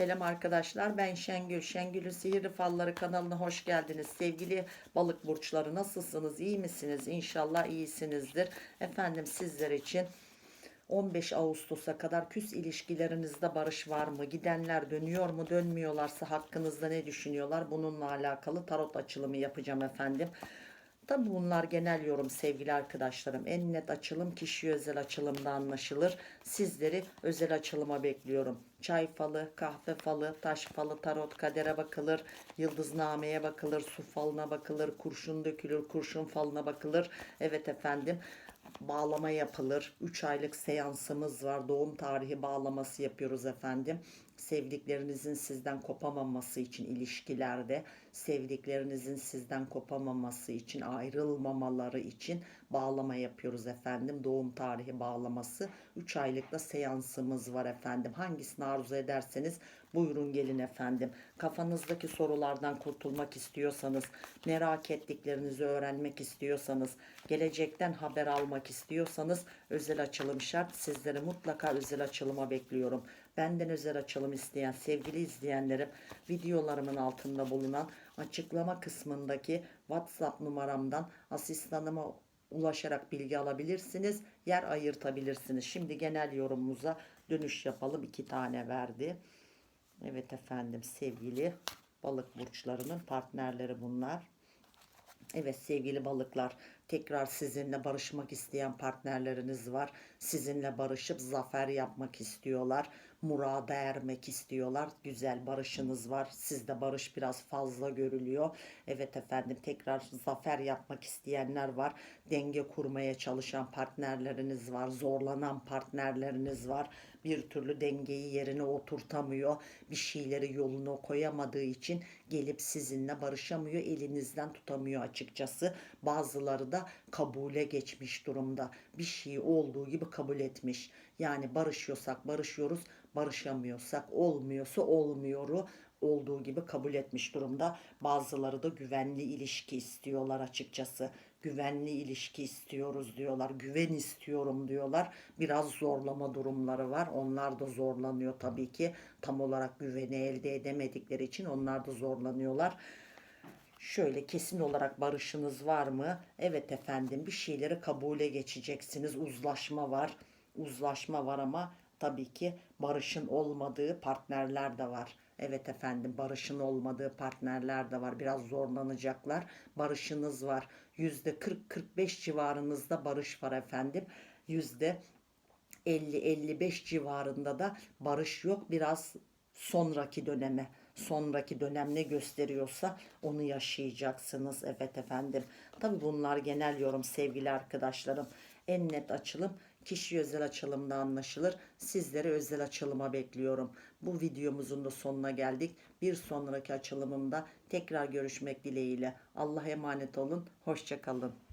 Selam arkadaşlar ben Şengül. Şengül'ün Sihirli Falları kanalına hoş geldiniz. Sevgili balık burçları nasılsınız? İyi misiniz? İnşallah iyisinizdir. Efendim sizler için 15 Ağustos'a kadar küs ilişkilerinizde barış var mı? Gidenler dönüyor mu? Dönmüyorlarsa hakkınızda ne düşünüyorlar? Bununla alakalı tarot açılımı yapacağım efendim. Tabi bunlar genel yorum sevgili arkadaşlarım. En net açılım kişi özel açılımda anlaşılır. Sizleri özel açılıma bekliyorum. Çay falı, kahve falı, taş falı, tarot kadere bakılır. Yıldıznameye bakılır, su falına bakılır, kurşun dökülür, kurşun falına bakılır. Evet efendim bağlama yapılır. 3 aylık seansımız var. Doğum tarihi bağlaması yapıyoruz efendim. Sevdiklerinizin sizden kopamaması için ilişkilerde, sevdiklerinizin sizden kopamaması için, ayrılmamaları için bağlama yapıyoruz efendim. Doğum tarihi bağlaması. 3 aylık da seansımız var efendim. Hangisini arzu ederseniz buyurun gelin efendim. Kafanızdaki sorulardan kurtulmak istiyorsanız, merak ettiklerinizi öğrenmek istiyorsanız, gelecekten haber almak istiyorsanız özel açılım şart. Sizleri mutlaka özel açılıma bekliyorum. Benden özel açılım isteyen sevgili izleyenlerim videolarımın altında bulunan açıklama kısmındaki WhatsApp numaramdan asistanıma ulaşarak bilgi alabilirsiniz. Yer ayırtabilirsiniz. Şimdi genel yorumumuza dönüş yapalım. İki tane verdi. Evet efendim sevgili balık burçlarının partnerleri bunlar. Evet sevgili balıklar tekrar sizinle barışmak isteyen partnerleriniz var. Sizinle barışıp zafer yapmak istiyorlar. Murada ermek istiyorlar. Güzel barışınız var. Sizde barış biraz fazla görülüyor. Evet efendim tekrar zafer yapmak isteyenler var. Denge kurmaya çalışan partnerleriniz var. Zorlanan partnerleriniz var. Bir türlü dengeyi yerine oturtamıyor. Bir şeyleri yoluna koyamadığı için gelip sizinle barışamıyor. Elinizden tutamıyor açıkçası. Bazıları da kabule geçmiş durumda. Bir şeyi olduğu gibi kabul etmiş. Yani barışıyorsak barışıyoruz, barışamıyorsak olmuyorsa olmuyoru olduğu gibi kabul etmiş durumda. Bazıları da güvenli ilişki istiyorlar açıkçası. Güvenli ilişki istiyoruz diyorlar. Güven istiyorum diyorlar. Biraz zorlama durumları var. Onlar da zorlanıyor tabii ki. Tam olarak güveni elde edemedikleri için onlar da zorlanıyorlar. Şöyle kesin olarak barışınız var mı? Evet efendim bir şeyleri kabule geçeceksiniz. Uzlaşma var. Uzlaşma var ama tabii ki barışın olmadığı partnerler de var. Evet efendim barışın olmadığı partnerler de var. Biraz zorlanacaklar. Barışınız var. Yüzde 40-45 civarınızda barış var efendim. Yüzde 50-55 civarında da barış yok. Biraz sonraki döneme, sonraki dönem ne gösteriyorsa onu yaşayacaksınız. Evet efendim. Tabi bunlar genel yorum sevgili arkadaşlarım. En net açılım kişi özel açılımda anlaşılır. Sizleri özel açılıma bekliyorum. Bu videomuzun da sonuna geldik. Bir sonraki açılımımda tekrar görüşmek dileğiyle. Allah'a emanet olun. Hoşçakalın.